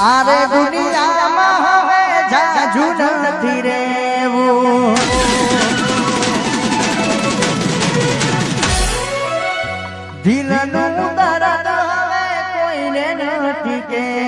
આરે દુનિયામાં હવે જાજુ નથી રેવું દિલનું દર્દ હવે કોઈને નથી કેવું